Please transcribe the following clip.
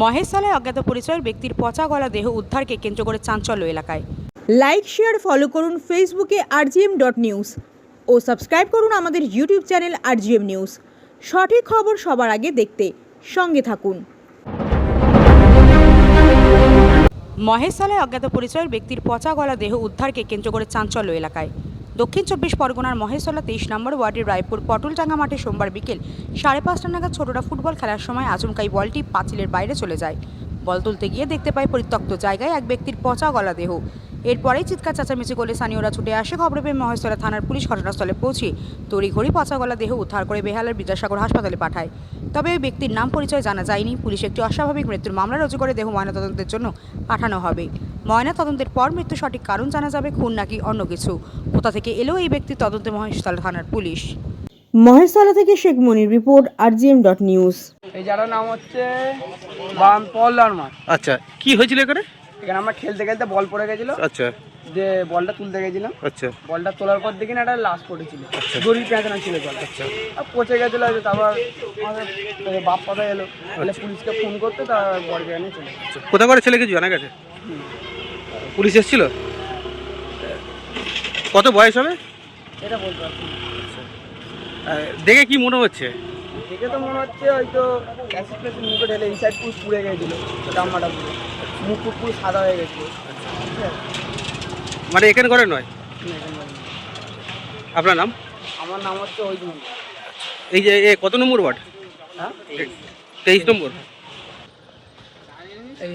মহেশতলায় অজ্ঞাত পরিচয়ের ব্যক্তির পচা গলা দেহ উদ্ধারকে কেন্দ্র করে চাঞ্চল্য এলাকায়। লাইক শেয়ার ফলো করুন ফেসবুকে আরজিএম ডট নিউজ ও সাবস্ক্রাইব করুন আমাদের ইউটিউব চ্যানেল আরজিএম নিউজ সঠিক খবর সবার আগে দেখতে সঙ্গে থাকুন। মহেশতলায় অজ্ঞাত পরিচয়ের ব্যক্তির পচা গলা দেহ উদ্ধারকে কেন্দ্র করে চাঞ্চল্য এলাকায়। দক্ষিণ চব্বিশ পরগনার মহেশলা তেইশ নম্বর ওয়ার্ডের রায়পুর পটলডাঙ্গা মাঠে সোমবার বিকেল সাড়ে পাঁচটা নাগাদ ছোটরা ফুটবল খেলার সময় আচমকাই বলটি পাঁচিলের বাইরে চলে যায়। বল তুলতে গিয়ে দেখতে পায় পরিত্যক্ত জায়গায় এক ব্যক্তির পচা গলা দেহ। এরপরেই চিৎকার চেঁচামেচি করলে স্থানীয়রা ছুটে আসে। খবর পেয়ে মহেশতলা থানার পুলিশ ঘটনাস্থলে পৌঁছে তড়িঘড়ি পচা গলা দেহ উদ্ধার করে বেহালার বিদ্যাসাগর হাসপাতালে পাঠায়। তবে ওই ব্যক্তির নাম পরিচয় জানা যায়নি। পুলিশ একটি অস্বাভাবিক মৃত্যুর মামলা রুজু করে দেহ ময়নাতদন্তের জন্য পাঠানো হবে। ময়নাতদন্তের পর মৃত্যু সঠিক কারণ জানা যাবে খুন নাকি অন্য কিছু। কোথা থেকে এলো এই ব্যক্তির তদন্তে মহেশতলা থানার পুলিশ। মহেশতলা থেকে শেখ মনির রিপোর্ট আর আরজিএম ডট নিউজ। এই জায়গাটার নাম হচ্ছে বাম পল্লার মাঠ আচ্ছা কি হয়েছিল এখানে? এখানে আমরা খেলতে খেলতে বল পড়ে গেছিল। আচ্ছা। যে বলটা তুলতে গেছিলাম। আচ্ছা। বলটা তোলার পর দেখি না একটা লাশ পড়েছিল দড়ি পেঁচানো ছিল জল আচ্ছা। পচে গেছিল হয়তো তারপর আমাদের বাপ পাতা এলো। তাহলে পুলিশকে ফোন করতে তার বল এখানে চলে গেছে। আচ্ছা। কোথা করে ছেলে কিছু জানা গেছে? পুলিশ এসেছিল? কত বয়স হবে? এটা বলতে পারছি। দেখে কি মনে হচ্ছে? দেখে তো মনে হচ্ছে হয়তো অ্যাসিড ফ্যাসিড মুখে ঢেলে এই সাইড পুরো পুড়ে গেছিল জামাটা পুরো মুখ টুক পুরো সাদা হয়ে গেছিল। মানে এখানে ঘরে নয়? আপনার নাম? আমার নাম হচ্ছে ওই এই যে এ কত নম্বর ওয়ার্ড? হ্যাঁ? তেইশ নম্বর। এই